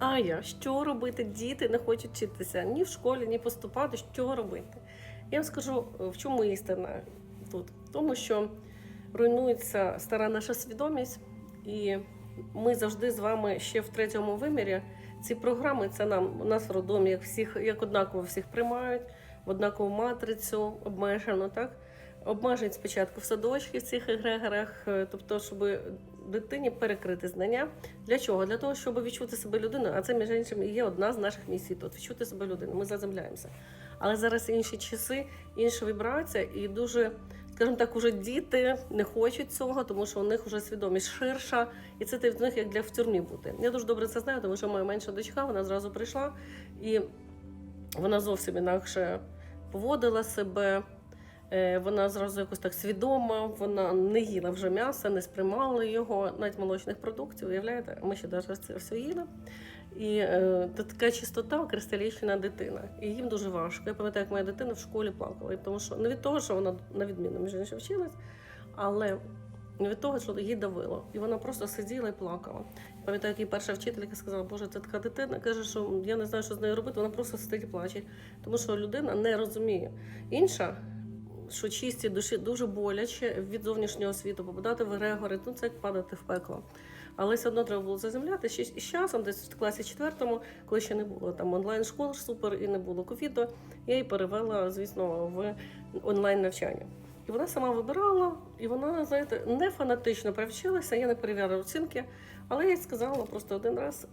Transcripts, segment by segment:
А я що робити? Діти не хочуть вчитися ні в школі, ні поступати. Що робити? Я вам скажу, в чому істина тут? В тому, що руйнується стара наша свідомість, і ми завжди з вами ще в третьому вимірі. Ці програми це нам у нас в роддомі, як всіх, як однаково всіх приймають, в однакову матрицю обмежено, так? Обмежують спочатку в садочки в цих егрегорах, е, тобто, щоб дитині перекрити знання. Для чого? Для того, щоб відчути себе людиною, а це, між іншим, і є одна з наших місій тут відчути себе людиною. Ми заземляємося. Але зараз інші часи, інша вібрація, і дуже, скажімо так, уже діти не хочуть цього, тому що у них вже свідомість ширша, і це в них як для в тюрмі бути. Я дуже добре це знаю, тому що моя менша дочка вона зразу прийшла, і вона зовсім інакше поводила себе. Е, Вона зразу якось так свідома, вона не їла вже м'яса, не сприймала його, навіть молочних продуктів. Уявляєте, ми ще навіть це все їли. І е, така чистота, кристалічна дитина. І їм дуже важко. Я пам'ятаю, як моя дитина в школі плакала. Тому що не від того, що вона на відміну між іншим вчилась, але не від того, що їй давило. І вона просто сиділа і плакала. Пам'ятаю, як їй перша вчителька сказала, Боже, це така дитина. каже, що я не знаю, що з нею робити. Вона просто сидить і плаче. Тому що людина не розуміє. Інша що чисті душі дуже боляче від зовнішнього світу, попадати в егрегори, ну це як падати в пекло. Але все одно треба було заземляти. Ще з часом, десь в класі четвертому, коли ще не було там онлайн-школ супер і не було ковіду, я її перевела, звісно, в онлайн навчання. І вона сама вибирала, і вона, знаєте, не фанатично привчилася, я не перевіряла оцінки, але я їй сказала просто один раз,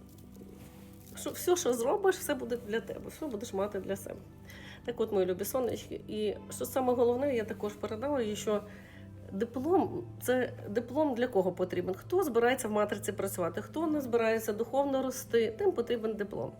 що все, що зробиш, все буде для тебе, все будеш мати для себе. Так от, мої любі сонечки. І що саме головне, я також передала що диплом це диплом для кого потрібен? Хто збирається в матриці працювати, хто не збирається духовно рости, тим потрібен диплом.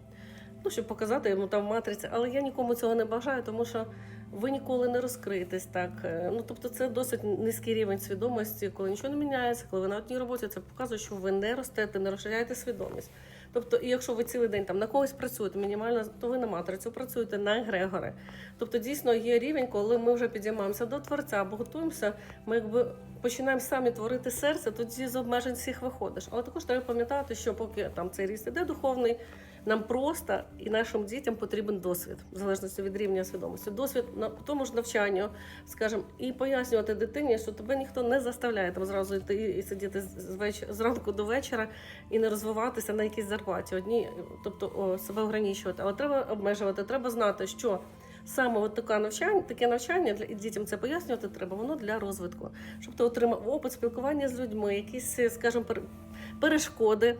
Ну, щоб показати йому там в матриці, але я нікому цього не бажаю, тому що ви ніколи не розкриєтесь так. Е, Ну тобто, це досить низький рівень свідомості, коли нічого не міняється, коли ви на одній роботі, це показує, що ви не ростете, не розширяєте свідомість. Тобто, і якщо ви цілий день там на когось працюєте мінімально, то ви на матрицю працюєте на егрегори. Тобто, дійсно є рівень, коли ми вже підіймаємося до творця або готуємося, ми якби починаємо самі творити серце, тоді з обмежень всіх виходиш. Але також треба пам'ятати, що поки там цей ріст іде духовний, нам просто і нашим дітям потрібен досвід, в залежності від рівня свідомості. Досвід на тому ж навчанню, скажімо, і пояснювати дитині, що тебе ніхто не заставляє там зразу йти і сидіти з веч... зранку до вечора і не розвиватися на якійсь зарплаті. Одні, тобто о, себе ограничувати. Але треба обмежувати, треба знати, що. Саме от таке навчання, таке навчання для дітям це пояснювати треба, воно для розвитку, щоб ти отримав опит спілкування з людьми, якісь, скажімо, пер- перешкоди,